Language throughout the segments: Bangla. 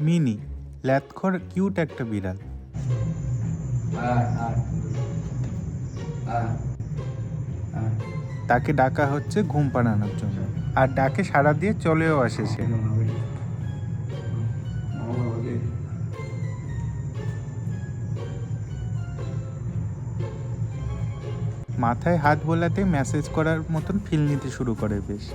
মিনি ল্যাথখর কিউট একটা বিড়াল। তাকে ডাকা হচ্ছে ঘুম পাড়ানোর জন্য। আর ডাকে সাড়া দিয়ে চলেও আসে সে। মাথায় হাত বোলাতে মেসেজ করার মতন ফিল নিতে শুরু করে বেশ।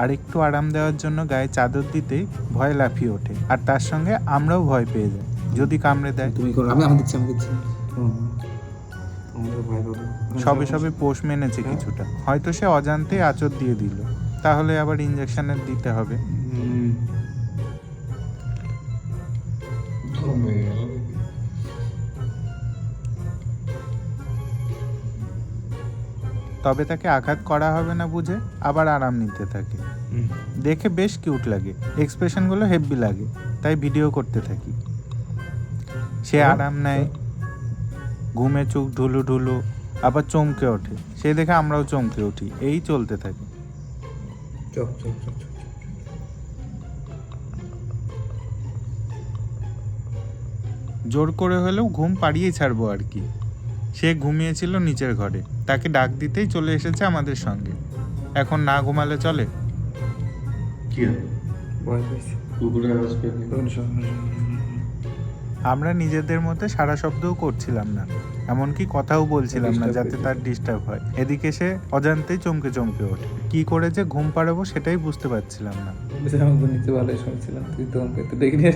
আর একটু আরাম দেওয়ার জন্য গায়ে চাদর দিতে ভয় লাফিয়ে ওঠে। আর তার সঙ্গে আমরাও ভয় পেয়ে যাই যদি কামড়ে দেয়। তুমি করো আমি আমি দিচ্ছি সবে সবে পোষ মেনেছে কিছুটা। হয়তো সে অজান্তে আচর দিয়ে দিল। তাহলে আবার ইঞ্জেকশনের দিতে হবে। তবে তাকে আঘাত করা হবে না বুঝে আবার আরাম নিতে থাকে। দেখে বেশ কিউট লাগে। এক্সপ্রেশনগুলো হেভি লাগে তাই ভিডিও করতে থাকি। সে আরাম নেয় ঘুমে চোখ ঢুলু ঢুলু আবার চমকে ওঠে। সে দেখে আমরাও চমকে উঠি এই চলতে থাকে। জোর করে হলেও ঘুম পাড়িয়ে ছাড়বো আর কি। সে ঘুমিয়েছিল নিচের ঘরে। তাকে ডাক দিতেই চলে এসেছে আমাদের সঙ্গে। এখন না ঘুমালে চলে। আমরা নিজেদের মধ্যে সারা শব্দও করছিলাম না। এমনকি কথাও বলছিলাম না যাতে তার ডিস্টার্ব হয়। এদিকে সে অজান্তেই চমকে চমকে ওঠে। কি করে যে ঘুম পাড়াবো সেটাই বুঝতে পারছিলাম না। ভালোই শুনছিলাম। তুই তো ডেকে নিয়ে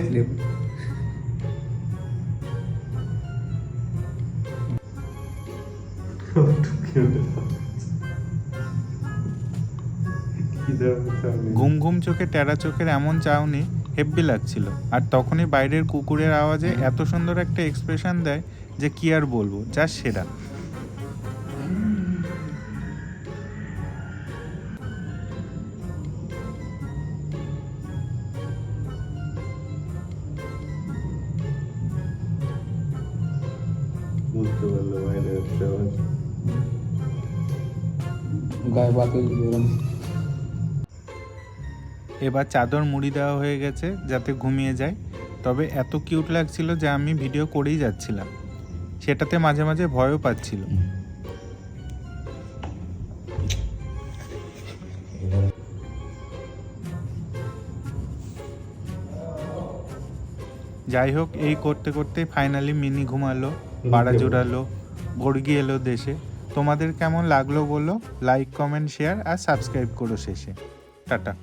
ঘুম ঘুম চোখে টেরা চোখের এমন চাউনি হেব্বি লাগছিল। আর তখনই বাইরের কুকুরের আওয়াজে এত সুন্দর একটা এক্সপ্রেশন দেয় যে কি আর বলব যা সেরা। বুঝতে পারল বাইরে গায়ে বাতিল বেরোন এবার চাদর মুড়ি দেওয়া হয়ে গেছে যাতে ঘুমিয়ে যায়। তবে এত কিউট লাগছিল যে আমি ভিডিও করেই যাচ্ছিলাম। সেটাতে মাঝে মাঝে ভয়ও পাচ্ছিল। যাই হোক এই করতে করতে ফাইনালি মিনি ঘুমালো পাড়া জোড়ালো গড়গি এলো দেশে। তোমাদের কেমন লাগল বলো? লাইক কমেন্ট শেয়ার আর সাবস্ক্রাইব করো শেষে। টাটা।